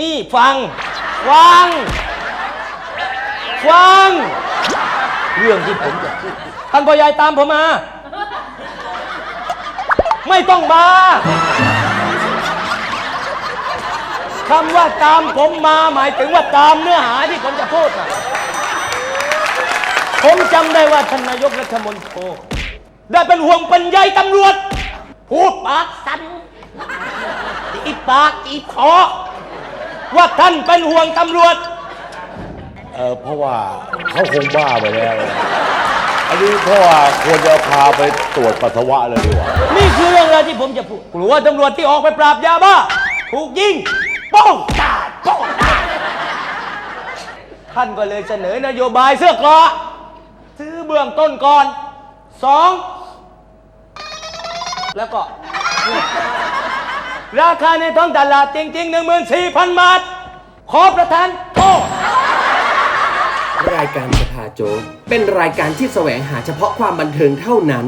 นี่ฟัง ฟัง ฟัง เรื่องที่ผมจะพูดท่านพ่อใหญ่ตามผมมา ไม่ต้องมาคำว่าตามผมมาหมายถึงว่าตามเนื้อหาที่ผมจะพูดนะผมจำได้ว่าท่านนายกรัฐมนตรีได้เป็นห่วงเป็นใยตำรวจพูดปากสันอีปากอีคอ ท่านเป็นห่วงตำรวจ เออเพราะว่าเขาคงบ้าไปแล้ว อันนี้เพราะว่าควรจะพาไปตรวจปัสสาวะเลยดีกว่า นี่คือเรื่องราวที่ผมจะพูดกลัวตำรวจที่ออกไปปราบยาบ้า ถูกยิงโป้งตาดโป้งตาดท่านก็เลยเสนอนโยบายเสื้อเกราะซื้อเบื้องต้นก่อนสองแล้วก็ ราคาในท้องตลาดจริงๆ14,000บาท ขอประทานโทษ รายการสภาโจ๊กเป็นรายการที่แสวงหาเฉพาะความบันเทิงเท่านั้น